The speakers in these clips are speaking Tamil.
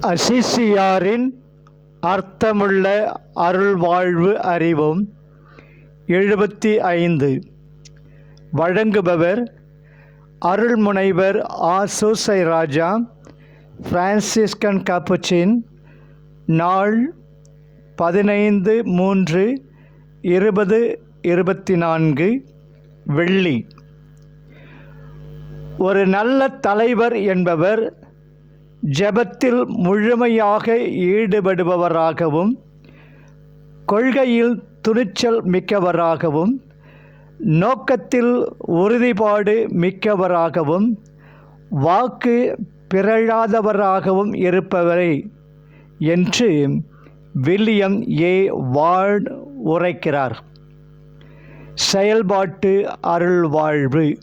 அசிசியாரின் அர்த்தமுள்ள அருள்வாழ்வு அறிவும் எழுபத்தி ஐந்து. வழங்குபவர் அருள்முனைவர் ஆசோசை ராஜா பிரான்சிஸ்கன் காப்புச்சின் நாள் பதினைந்து மூன்று இருபது இருபத்தி நான்கு வெள்ளி. ஒரு நல்ல தலைவர் என்பவர் ஜெபத்தில் முழுமையாக ஈடுபடுபவராகவும் கொள்கையில் துணிச்சல் மிக்கவராகவும் நோக்கத்தில் உறுதிப்பாடு மிக்கவராகவும் வாக்கு பிறழாதவராகவும் இருப்பவரை என்று வில்லியம் ஏ வார்டு உரைக்கிறார். செயல்பாட்டு அருள்வாழ்வு.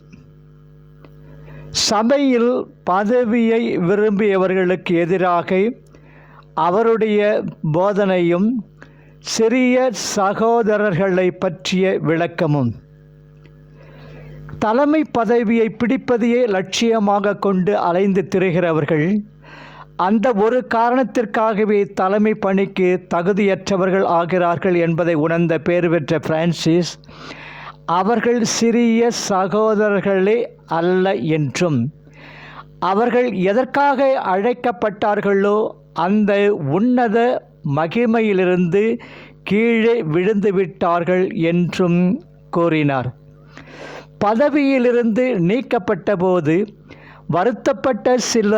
சபையில் பதவியை விரும்பியவர்களுக்கு எதிராக அவருடைய போதனையும் சிறிய சகோதரர்களை பற்றிய விளக்கமும். தலைமை பதவியை பிடிப்பதையே லட்சியமாக கொண்டு அலைந்து திரிகிறவர்கள் அந்த ஒரு காரணத்திற்காகவே தலைமை பணிக்கு தகுதியற்றவர்கள் ஆகிறார்கள் என்பதை உணர்ந்த பேர் பெற்ற பிரான்சிஸ் அவர்கள் சிறிய சகோதரர்களே அல்ல என்றும் அவர்கள் எதற்காக அழைக்கப்பட்டார்களோ அந்த உன்னத மகிமையிலிருந்து கீழே விழுந்துவிட்டார்கள் என்றும் கூறினார். பதவியிலிருந்து நீக்கப்பட்டபோது வருத்தப்பட்ட சில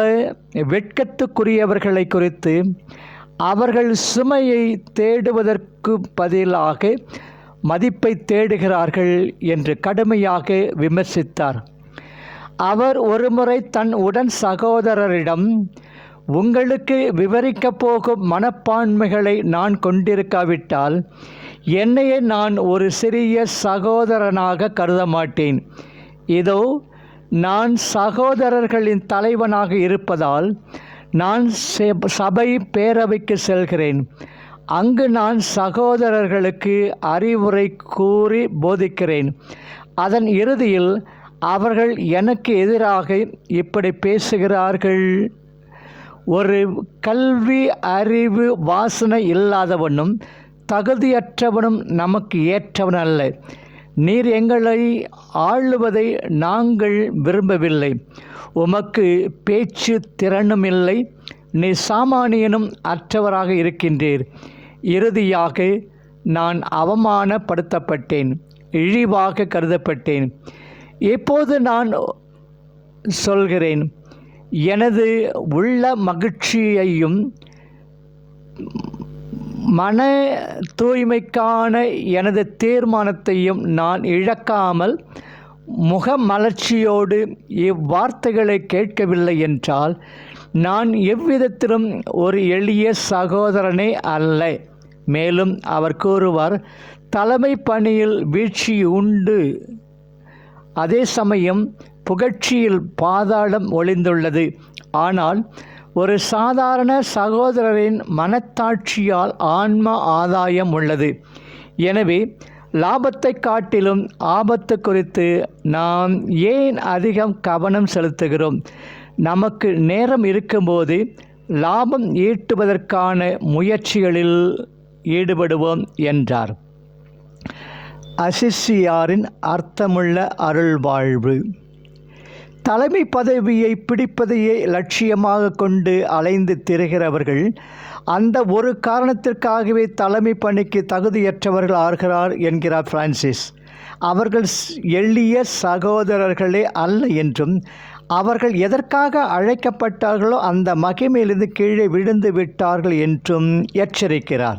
வெட்கத்துக்குரியவர்களை குறித்து அவர்கள் சுமையை தேடுவதற்கு பதிலாக மதிப்பை தேடுகிறார்கள் என்று கடுமையாக விமர்சித்தார். அவர் ஒருமுறை தன் உடன் சகோதரரிடம் உங்களுக்கு விவரிக்கப் போகும் மனப்பான்மைகளை நான் கொண்டிருக்காவிட்டால் என்னையே நான் ஒரு சிறிய சகோதரனாக கருத மாட்டேன். இதோ நான் சகோதரர்களின் தலைவனாக இருப்பதால் நான் சபை பேரவைக்கு செல்கிறேன். அங்கு நான் சகோதரர்களுக்கு அறிவுரை கூறி போதிக்கிறேன். அதன் இறுதியில் அவர்கள் எனக்கு எதிராக இப்படி பேசுகிறார்கள். ஒரு கல்வி அறிவு வாசனை இல்லாதவனும் தகுதியற்றவனும் நமக்கு ஏற்றவன் அல்ல நீர் எங்களை ஆளுவதை நாங்கள் விரும்பவில்லை. உமக்கு பேச்சு திறனும் இல்லை நீ சாமானியனும் அற்றவராக இருக்கின்றீர். இறுதியாக நான் அவமானப்படுத்தப்பட்டேன் இழிவாக கருதப்பட்டேன். இப்போது நான் சொல்கிறேன் எனது உள்ள மகிழ்ச்சியையும் மன தூய்மைக்கான எனது தீர்மானத்தையும் நான் இழக்காமல் முகமலர்ச்சியோடு இவ்வார்த்தைகளை கேட்கவில்லை என்றால் நான் எவ்விதத்திலும் ஒரு எளிய சகோதரனே அல்ல. மேலும் அவர் கூறுவார் தலைமை பணியில் வீழ்ச்சி உண்டு. அதே சமயம் புகழ்ச்சியில் பாதாளம் ஒளிந்துள்ளது. ஆனால் ஒரு சாதாரண சகோதரரின் மனத்தாட்சியால் ஆன்ம ஆதாயம் உள்ளது. எனவே லாபத்தை காட்டிலும் ஆபத்து குறித்து நாம் ஏன் அதிகம் கவனம் செலுத்துகிறோம்? நமக்கு நேரம் இருக்கும்போது லாபம் ஈட்டுவதற்கான முயற்சிகளில் ஈடுபடுவோம் என்றார். அசிசியாரின் அர்த்தமுள்ள அருள்வாழ்வு. தலைமை பதவியை பிடிப்பதையே லட்சியமாக கொண்டு அலைந்து திரிகிறவர்கள் அந்த ஒரு காரணத்திற்காகவே தலைமை பணிக்கு தகுதியற்றவர்கள் ஆகிறார் என்கிறார் பிரான்சிஸ். அவர்கள் எளிய சகோதரர்களே அல்ல என்றும் அவர்கள் எதற்காக அழைக்கப்பட்டார்களோ அந்த மகிமையிலிருந்து கீழே விழுந்து விட்டார்கள் என்றும் எச்சரிக்கிறார்.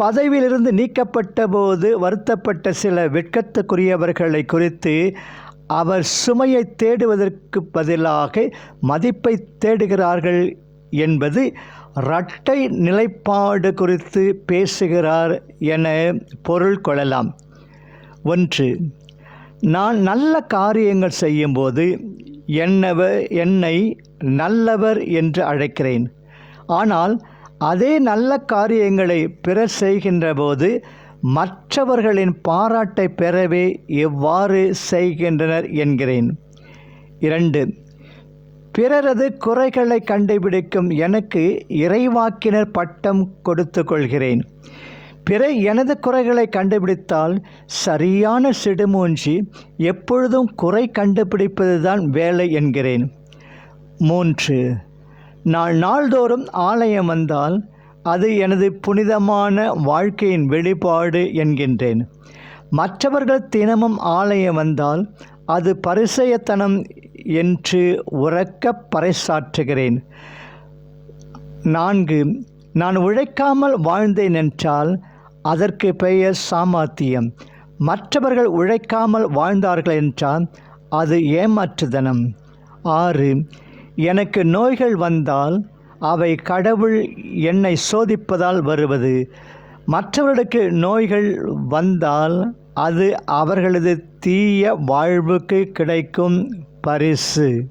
பதவியிலிருந்து நீக்கப்பட்ட போது வருத்தப்பட்ட சில வெட்கத்துக்குரியவர்களை குறித்து அவர் சுமையை தேடுவதற்கு பதிலாக மதிப்பை தேடுகிறார்கள் என்பது இரட்டை நிலைப்பாடு குறித்து பேசுகிறார் என பொருள் கொள்ளலாம். ஒன்று நான் நல்ல காரியங்கள் செய்யும்போது என்னவர் என்னை நல்லவர் என்று அழைக்கிறேன். ஆனால் அதே நல்ல காரியங்களை பிறர் செய்கின்ற போது மற்றவர்களின் பாராட்டை பெறவே எவ்வாறு செய்கின்றனர் என்கிறேன். இரண்டு பிறரது குறைகளை கண்டுபிடிக்கும் எனக்கு இறைவாக்கினர் பட்டம் கொடுத்து கொள்கிறேன். பிற எனது குறைகளை கண்டுபிடித்தால் சரியான சிடுமூஞ்சி எப்பொழுதும் குறை கண்டுபிடிப்பதுதான் வேலை என்கிறேன். மூன்று. நான் நாள்தோறும் ஆலயம் வந்தால் அது எனது புனிதமான வாழ்க்கையின் வெளிப்பாடு என்கின்றேன். மற்றவர்கள் தினமும் ஆலயம் வந்தால் அது பரிசயத்தனம் என்று உறக்க பறைசாற்றுகிறேன். நான்கு. நான் உழைக்காமல் வாழ்ந்தேன் என்றால் அதற்கு பெயர் சாமர்த்தியம் மற்றவர்கள் உழைக்காமல் வாழ்ந்தார்கள் என்றால் அது ஏமாற்றுதனம். ஆறு எனக்கு நோய்கள் வந்தால் அவை கடவுள் என்னை சோதிப்பதால் வருவது. மற்றவர்களுக்கு நோய்கள் வந்தால் அது அவர்களது தீய வாழ்வுக்கு கிடைக்கும் பரிசு.